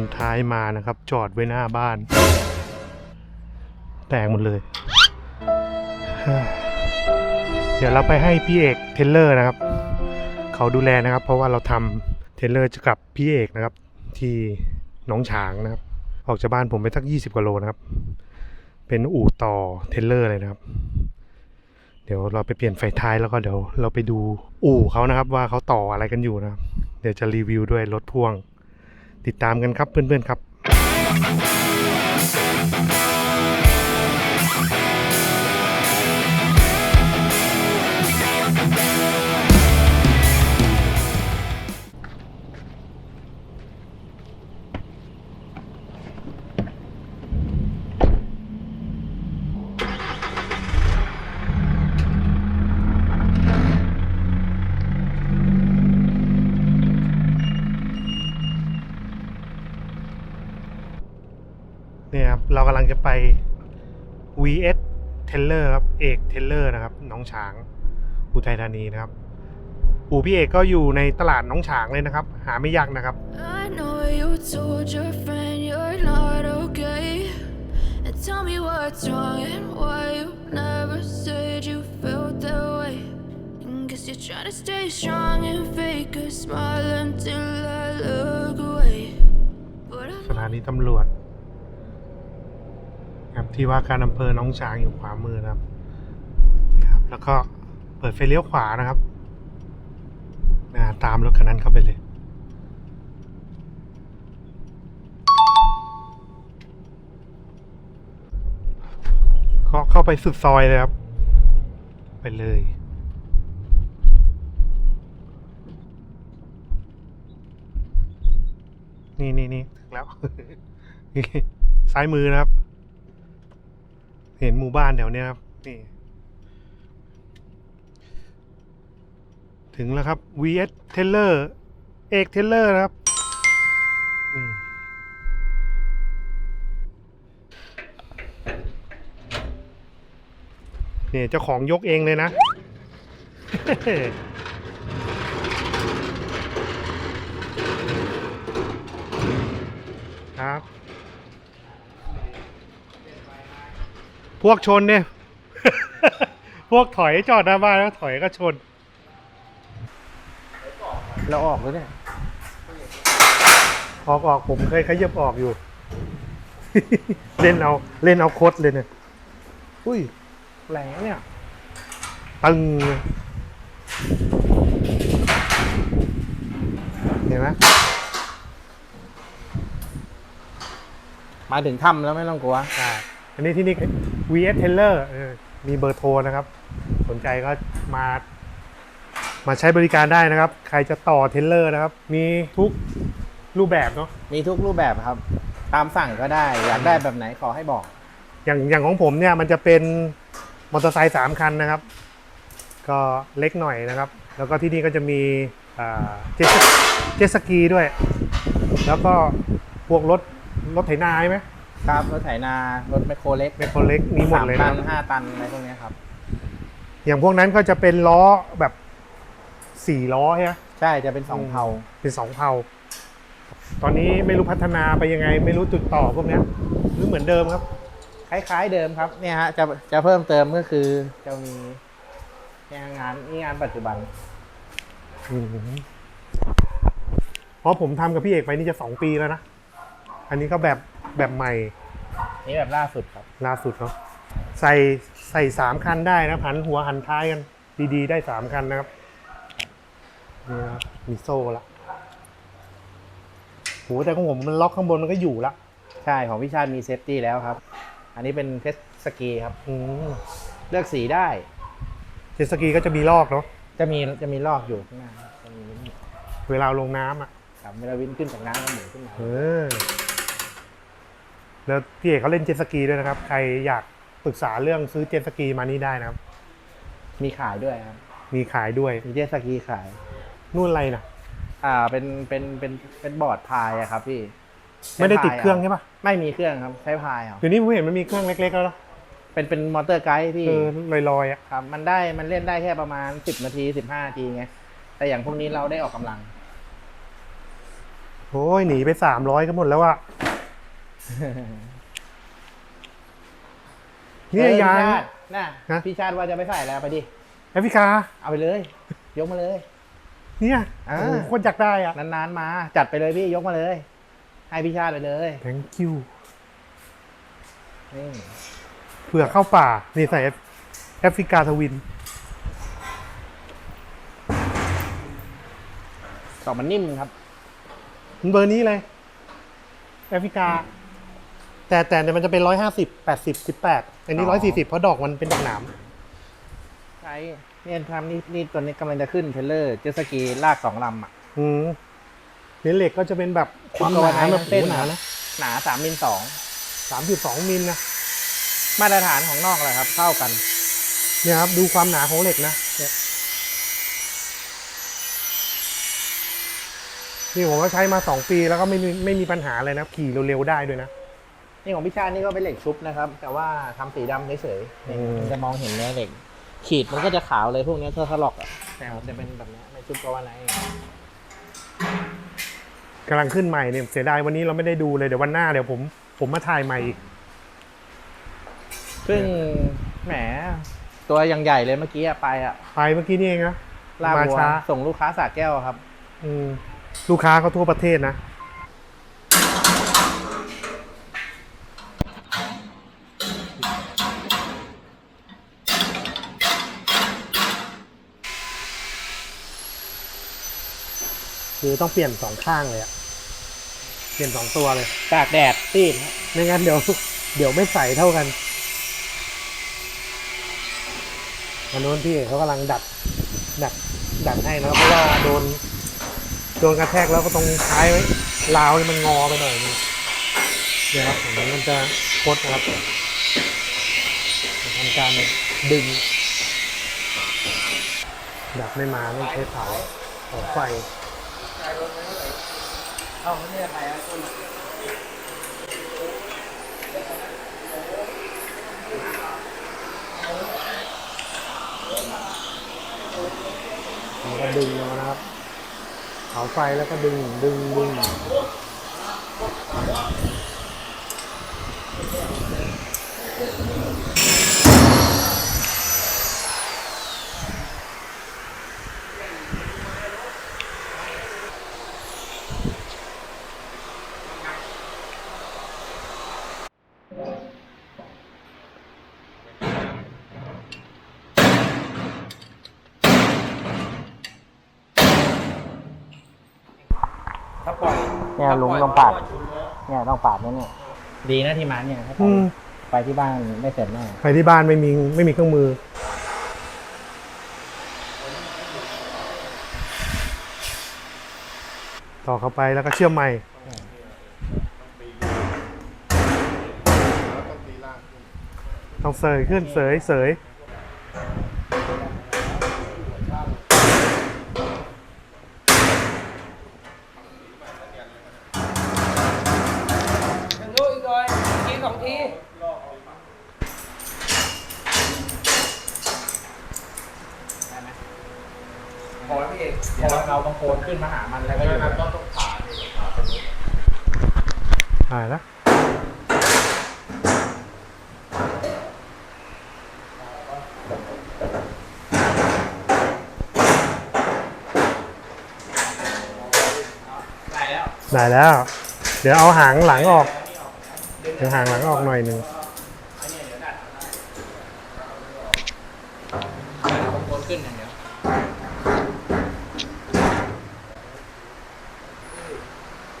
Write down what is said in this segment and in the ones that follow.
นท้ายมานะครับ จอดไว้หน้าบ้าน แตกหมดเลย เดี๋ยวเราไปให้พี่เอกเทเลอร์นะครับ เขาดูแลนะครับ เพราะว่าเราทำเทเลอร์จะกับพี่เอกนะครับ ที่หนองฉางนะครับ ออกจากบ้านผมไปสัก 20กว่าโลนะครับ เป็นอู่ต่อเทเลอร์เลยนะครับ เดี๋ยวเราไปเปลี่ยนไฟท้ายแล้วก็เดี๋ยวเราไปดูอู่เขานะครับ ว่าเขาต่ออะไรกันอยู่นะครับ เดี๋ยวจะรีวิวด้วยรถพ่วง ติดตามกันครับเพื่อนๆครับ เนี่ยครับเรากำลังจะไป VS t e l l e r ครับเอกเทเลอร์นะครับหน้องฉางอุทัยธานีนะครับอู่พี่เอกก็อยู่ในตลาดหน้องฉางเลยนะครับ หาไม่ยากนะครับ I know you told your friend you're not okay. And tell me what's wrong and why you never said you felt that way. And guess you're trying to stay strong and fake a smile until I look away. But I สถานีตำรวจครับ ที่ว่าการอำเภอหน้องฉางอยู่ขวามือนะครับนี่ครับ แล้วก็เปิดไฟเลี้ยวขวานะครับนะตามรถคันนั้นเข้าไปเลยก็เข้าไปสุดซอยเลยครับ ไปเลยนี่นี่นี่ถึงแล้วซ้ายมือนะครับ เห็นหมู่บ้านแถวเนี้ยครับนี่ ถึงแล้วครับ VS Teller เอก Teller นะครับนี่เนี่ยเจ้าของยกเองเลยนะ ครับ พวกชนเนี่ย พวกถอยจอดหน้าบ้านแล้วถอยก็ชน เราออกแล้วเนี่ย ออกออกผมเคยขยับออกอยู่ เล่นเอาเล่นเอาโคตรเลยเนี่ย อุ้ยแหลงเนี่ย ตึงเลยเห็นไหมมาถึงถ้ำแล้วไม่ต้องกลัว ใช่ อันนี้ที่นี่ VS Teller เออมีเบอร์โทรนะครับ สนใจก็มา มาใช้บริการได้นะครับ ใครจะต่อเทเลอร์นะครับ มีทุกรูปแบบเนาะ มีทุกรูปแบบครับ ตามสั่งก็ได้ อยากได้แบบไหนขอให้บอก อย่างอย่างของผมเนี่ยมันจะเป็นมอเตอร์ไซค์สามคันนะครับ ก็เล็กหน่อยนะครับ แล้วก็ที่นี่ก็จะมีอ่าเจ็ตสเจ็ตสกีด้วย แล้วก็พวกรถรถไถนาใช่ไหม ครับรถไถนารถแมคโครเล็กเมคโครเล็กมีหมดสามเลยตันะนห้าตันอะไรพวกเนี้ยครับ อย่างพวกนั้นก็จะเป็นล้อแบบสี่ล้อใช่ไหม ใช่จะเป็นสองเผาเป็นสองเผาตอนนี้ไม่รู้พัฒนาไปยังไง ไม่รู้จุดต่อพวกเนี้ยหรือเหมือนเดิมครับ คล้ายๆเดิมครับเนี่ยฮะจะจะเพิ่มเติมก็คือจะมีเนี่ยงานนี่งานปัจจุบันอืมเพราะผมทำกับพี่เอกไปนี่จะสองปีแล้วนะ อันนี้ก็แบบ แบบใหม่นี่แบบล่าสุดครับ ล่าสุดเนาะใส่ใส่สามคันได้นะหันหัวหันท้ายกัน ดีๆ ได้สามคันนะครับนี่นะครับมีโซ่ละโหแต่ของผมมันล็อกข้างบนมันก็อยู่ละใช่ของพี่ชาติมีเซฟตี้แล้วครับ อันนี้เป็นเทสสกีครับ อืมเลือกสีได้ เจ็ตสกีก็จะมีลอกเนาะจะมีจะมีลอกอยู่ข้างหน้าจะมีนิดหนึ่งเวลาลงน้ำอะครับเวลาวิ่งขึ้นจากน้ำก็หมุนขึ้นมา เออ แล้วพี่เอกเขาเล่นเจ็ตสกีด้วยนะครับ ใครอยากปรึกษาเรื่องซื้อเจ็ตสกีมานี่ได้นะครับ มีขายด้วยครับ มีขายด้วย มีเจ็ตสกีขาย นู่นอะไรนะอ่าเป็นเป็นเป็นเป็นบอร์ดพายอะครับพี่ไม่ได้ติดเครื่องใช้ใช่พายปะาไม่มีเครื่องครับใช้พายเอาเดี๋ยวนี้ผมเห็นมันมีเครื่องเล็กๆแล้วเนอะเป็นเป็นมอเตอร์ไกด์พี่เออลอยๆอะครับมันได้มันเล่นได้แค่ประมาณสิบนาทีสิบห้านาทีไงแต่อย่างพวกนี้เราได้ออกกำลังโอ้ยหนีไปสามร้อยกันหมดแล้วอะเนี่ยอ้ยางพี่ชาติน่ะฮะ พี่ชาติว่าจะไปใส่แล้วไปดิ แอฟริกา เอาไปเลย ยกมาเลย เนี่ยอ่า โอ้โหโคนอยากได้อะนานๆมา จัดไปเลยพี่ยกมาเลย ให้พี่ชาติไปเลย thank you นี่เผื่อเข้าป่า นี่ใส่แอฟริกาทวิน กล่องมันนิ่มครับมันเบอร์นี้เลย แอฟริกา แต่แต่เนี่ยมันจะเป็นร้อยห้าสิบแปดสิบสิบแปดอันนี้อ๋ร้อยอสี่สิบเพราะดอกมันเป็นดอกหนาม ใช่เนี่ยทำนี่นี่ตัวนี้กำลังจะขึ้นเทรลเลอร์เจตสกีลากสองลำอะอืมเนื้อเหล็กก็จะเป็นแบบความหตัวนาไหนแบบเส้โอ้นโหหนานะหนาสามมิลสองสามจุดสองมิลนะมาตรฐานของนอกเลยครับเท่ากัน เนี่ยครับดูความหนาของเหล็กนะเนี่ยนี่ผมก็ใช้มาสองปีแล้วก็ไม่มีไม่มีปัญหาเลยนะขี่เร็วๆได้ด้วยนะ นี่ของพี่ชาตินี่ก็เป็นเหล็กชุบนะครับ แต่ว่าทำสีดำเฉยๆนี่อืมมันจะมองเห็นเนื้อเหล็ก ขีดมันก็จะขาวเลยพวกเนี้ยเทอร์ทล็อกอะแต่มันจะเป็นแบบเนี้ยไม่ชุบก็ว่าไหนกำลังขึ้นใหม่เนี่ยเสียดายวันนี้เราไม่ได้ดูเลยเดี๋ยววันหน้าเดี๋ยวผมผมมาถ่ายใหม่อีกซึ่งแหมตัวยังใหญ่เลยเมื่อกี้อะไปอะไปเมื่อกี้นี่เองนะ ลากมาวัวช้า ส่งลูกค้าสาแก้วครับ อืมลูกค้าเขาทั่วประเทศนะ คือต้องเปลี่ยนสองข้างเลยอะเปลี่ยนสองตัวเลยตากแดดซีดไม่งั้นเดี๋ยว เดี๋ยวไม่ใสเท่ากันอันนู้นพี่เขากำลังดัดดัดดัดให้นะครับเพราะว่าโดนโดนกระแทกแล้วก็ตรงท้ายไว้ราวนี่มันงอไปหน่อยนึงเนี่ยครับอย่างนี้มันจะคดนะครับทำการดึง ดับไม่มาไม่ใช้เผาเผาไฟ เอาเนี่ยใครอะต้นมันก็ดึงมานะครับเผาไฟแล้วก็ดึงดึงดึง ถ้าปล่อยเนี่ยลุงต้องปาด เนี่ยต้องปาดเนี่ยเนี่ยดีนะที่มาเนี่ยถ้าไปอืม ไปที่บ้านไม่เสร็จแน่ไปที่บ้านไม่มีไม่มีเครื่องมือ ต่อเข้าไปแล้วก็เชื่อมใหม่ ต้องเสยขึ้นเสยเสย ยังรู้อีกหน่อยทีสองที ได้ไหม พอแล้วพี่เอก เดี๋ยวเราเอาบาง โคนขึ้นมาหามันแล้วก็อยู่ต้องต้องผ่าเนี่ยผ่าตรงนี้หายแล้วได้แล้วได้แล้ว เดี๋ยวเอาหางหลังออก เดี๋ยวหางหลังออกหน่อยหนึ่ง อันนี้เดี๋ยวดัดเอาบางโคนขึ้นอย่างเดียว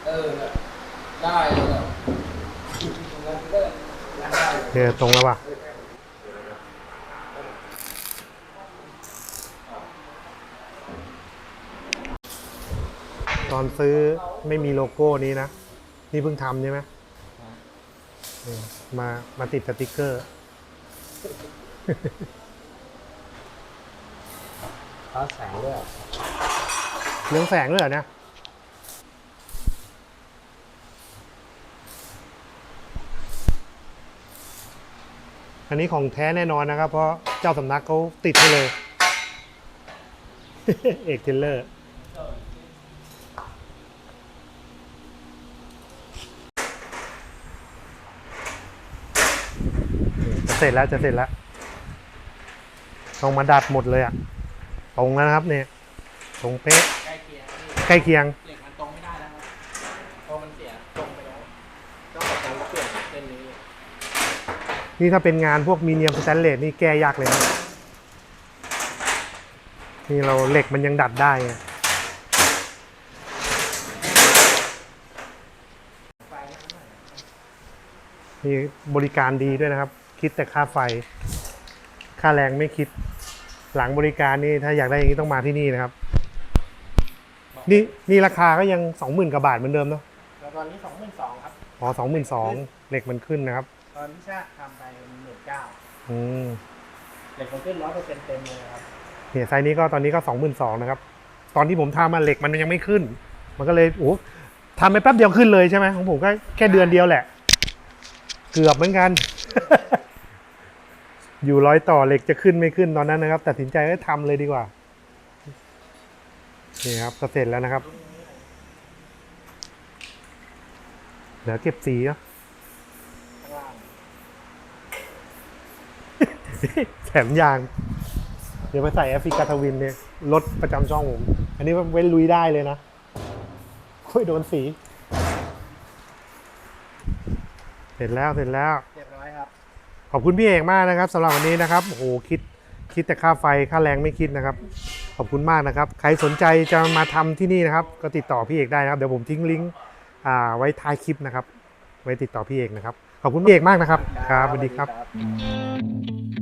เออ ได้เลยเหรอตรงนั้นเลิกได้เดี๋ยวตรงแล้วว่ะตอนซื้อไม่มีโลโก้นี้นะ นี่เพิ่งทำใช่ไหมนี่มามาติดสติกเกอร์เขาแสงด้วยเรื่องแสงด้วยเหรอเนี่ย อันนี้ของแท้แน่นอนนะครับ เพราะเจ้าสำนักเขาติดให้เลย เอกเทเลอร์ จะเสร็จแล้วจะเสร็จแล้วลองมาดัดหมดเลยอะตรงแล้วนะครับเนี่ย ตรงเป๊ะ ใกล้เคียง นี่ถ้าเป็นงานพวกมีเนียมสแตนเลสนี่แก้ยากเลยนะนี่เราเหล็กมันยังดัดได้ไงนี่บริการดีด้วยนะครับ คิดแต่ค่าไฟ ค่าแรงไม่คิด หลังบริการนี่ถ้าอยากได้อย่างนี้ต้องมาที่นี่นะครับ นี่นี่ราคาก็ยังสองหมื่นกว่าบาทเหมือนเดิมเนาะแล้วตอนนี้สองหมื่นสองครับ อ๋อสองหมื่นสองเหล็กมันขึ้นนะครับ ตอนที่ชาติทำไปหมื่นเก้าอืมเหล็กมันขึ้นร้อยเปอร์เซ็นต์เต็มเลยนะครับเนี่ยไซส์นี้ก็ตอนนี้ก็สองหมื่นสองนะครับ ตอนที่ผมทำมาเหล็กมันยังไม่ขึ้น มันก็เลยโอ้ทำไปแป๊บเดียวขึ้นเลยใช่ไหมของผมก็แค่เดือนเดียวแหละ เกือบเหมือนกัน อยู่ร้อยต่อเหล็กจะขึ้นไม่ขึ้นตอนนั้นนะครับตัดสินใจก็ทำเลยดีกว่านี่ครับก็เสร็จแล้วนะครับเดี๋ยวเก็บสีเนาะ ข้างล่าง แถมยาง เดี๋ยวไปใส่แอฟริกาทวินเนี่ยรถประจำช่องผม อันนี้เว้นลุยได้เลยนะค่อยโดนสี เสร็จแล้วเสร็จแล้ว เรียบร้อยครับ ขอบคุณพี่เอกมากนะครับสำหรับวันนี้นะครับโอ้โหคิดคิดแต่ค่าไฟค่าแรงไม่คิดนะครับ ขอบคุณมากนะครับ ใครสนใจจะมาทำที่นี่นะครับ ก็ติดต่อพี่เอกได้นะครับ เดี๋ยวผมทิ้งลิงก์อ่าไว้ท้ายคลิปนะครับ ไว้ติดต่อพี่เอกนะครับ ขอบคุณพี่เอกมากนะครับ ครับสวัสดีครับ You